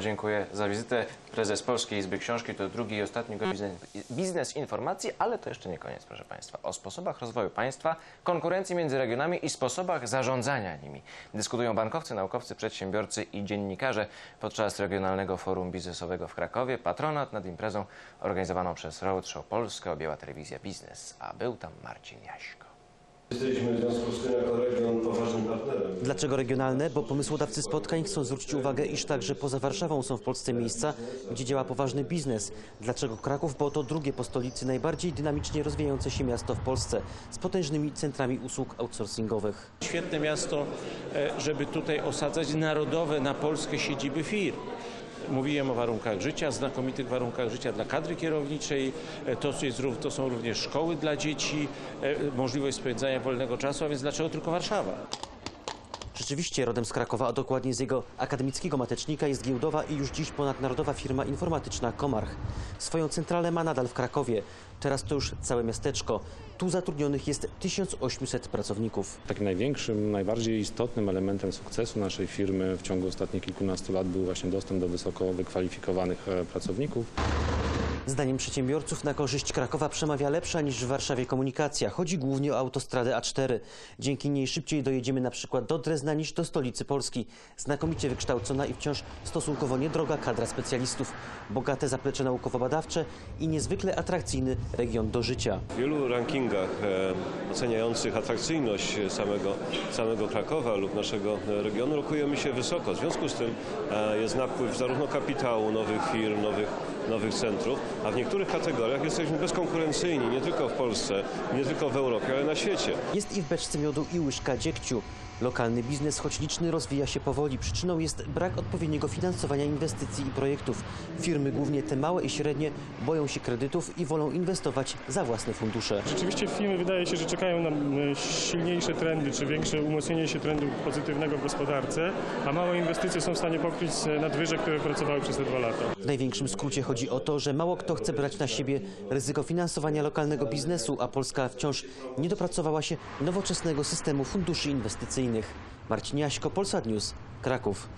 Dziękuję za wizytę. Prezes Polskiej Izby Książki to drugi i ostatni biznes, biznes informacji, ale to jeszcze nie koniec, proszę Państwa. O sposobach rozwoju państwa, konkurencji między regionami i sposobach zarządzania nimi dyskutują bankowcy, naukowcy, przedsiębiorcy i dziennikarze podczas Regionalnego Forum Biznesowego w Krakowie. Patronat nad imprezą organizowaną przez Roadshow Polskę objęła telewizja Biznes, a był tam Marcin Jaśko. Jesteśmy w związku z tym jako. Dlaczego regionalne? Bo pomysłodawcy spotkań chcą zwrócić uwagę, iż także poza Warszawą są w Polsce miejsca, gdzie działa poważny biznes. Dlaczego Kraków? Bo to drugie po stolicy najbardziej dynamicznie rozwijające się miasto w Polsce z potężnymi centrami usług outsourcingowych. Świetne miasto, e, żeby tutaj osadzać narodowe na Polskę siedziby firm. Mówiłem o warunkach życia, znakomitych warunkach życia dla kadry kierowniczej. E, To, jest, to są również szkoły dla dzieci, e, możliwość spędzania wolnego czasu, a więc dlaczego tylko Warszawa? Rzeczywiście rodem z Krakowa, a dokładnie z jego akademickiego matecznika jest giełdowa i już dziś ponadnarodowa firma informatyczna Komarch. Swoją centralę ma nadal w Krakowie. Teraz to już całe miasteczko. Tu zatrudnionych jest 1800 pracowników. Takim największym, najbardziej istotnym elementem sukcesu naszej firmy w ciągu ostatnich kilkunastu lat był właśnie dostęp do wysoko wykwalifikowanych e, pracowników. Zdaniem przedsiębiorców na korzyść Krakowa przemawia lepsza niż w Warszawie komunikacja. Chodzi głównie o autostradę A4. Dzięki niej szybciej dojedziemy na przykład do Drezna niż do stolicy Polski. Znakomicie wykształcona i wciąż stosunkowo niedroga kadra specjalistów. Bogate zaplecze naukowo-badawcze i niezwykle atrakcyjny region do życia. W wielu rankingach e, oceniających atrakcyjność samego, samego Krakowa lub naszego e, regionu lokujemy się wysoko. W związku z tym e, jest napływ zarówno kapitału, nowych firm, nowych, nowych centrów, a w niektórych kategoriach jesteśmy bezkonkurencyjni nie tylko w Polsce, nie tylko w Europie, ale na świecie. Jest i w beczce miodu i łyżka dziegciu. Lokalny biznes, choć liczny, rozwija się powoli. Przyczyną jest brak odpowiedniego finansowania inwestycji i projektów. Firmy, głównie te małe i średnie, boją się kredytów i wolą inwestować za własne fundusze. Rzeczywiście firmy wydaje się, że czekają na m, silniejsze trendy, czy większe umocnienie się trendu pozytywnego w gospodarce, a małe inwestycje są w stanie pokryć e, nadwyżek, które pracowały przez te dwa lata. W największym skrócie chodzi o to, że mało kto chce brać na siebie ryzyko finansowania lokalnego biznesu, a Polska wciąż nie dopracowała się nowoczesnego systemu funduszy inwestycyjnych. Marcin Jaśko, Polsat News, Kraków.